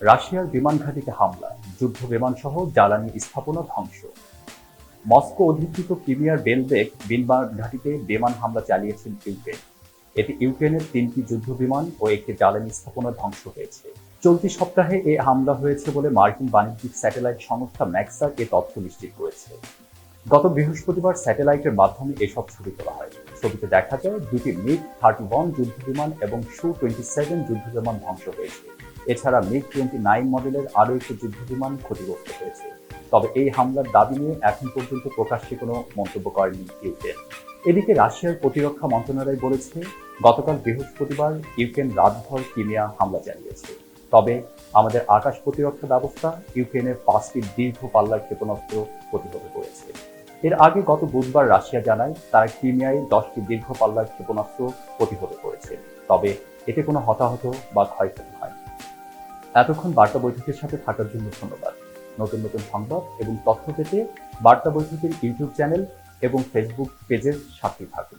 রাশিয়ার বিমান ঘাঁটিতে হামলা, যুদ্ধ বিমান সহ জ্বালানি স্থাপনা ধ্বংস। মস্কো অধিকৃত ক্রিমিয়ার বেলবেক বিমান ঘাঁটিতে বিমান হামলা চালিয়েছেন ইউক্রেন এতে ইউক্রেনের তিনটি যুদ্ধ বিমান ও একটি জ্বালানি স্থাপনা ধ্বংস হয়েছে। চলতি সপ্তাহে এ হামলা হয়েছে বলে মার্কিন বাণিজ্যিক স্যাটেলাইট সংস্থা ম্যাক্সার এ তথ্য নিশ্চিত করেছে। গত বৃহস্পতিবার স্যাটেলাইটের মাধ্যমে এসব ছবি তোলা হয়। ছবিতে দেখা যায়, দুটি মিগ থার্টি ওয়ান যুদ্ধ বিমান এবং সু টোয়েন্টি সেভেন যুদ্ধ বিমান ধ্বংস হয়েছে। এছাড়া মিগ টোয়েন্টি নাইন মডেলের আরও একটি যুদ্ধ বিমান ক্ষতিগ্রস্ত হয়েছে। তবে এই হামলার দাবি নিয়ে এখন পর্যন্ত প্রকাশ্যে কোনো মন্তব্য করেনি ইউক্রেন এদিকে রাশিয়ার প্রতিরক্ষা মন্ত্রণালয় বলেছে, গতকাল বৃহস্পতিবার ইউক্রেন রাতভর ক্রিমিয়া হামলা চালিয়েছে। তবে আমাদের আকাশ প্রতিরক্ষা ব্যবস্থা ইউক্রেনের পাঁচটি দীর্ঘ পাল্লার ক্ষেপণাস্ত্র প্রতিহত করেছে। এর আগে গত বুধবার রাশিয়া জানায়, তারা ক্রিমিয়ায় দশটি দীর্ঘ পাল্লার ক্ষেপণাস্ত্র প্রতিহত করেছে। তবে এতে কোনো হতাহত বা ক্ষয়ক্ষতি এতক্ষণ বার্তা বৈঠকের সাথে থাকার জন্য ধন্যবাদ। নতুন নতুন সংবাদ এবং তথ্য পেতে বার্তা বৈঠকের ইউটিউব চ্যানেল এবং ফেসবুক পেজের সাথে থাকুন।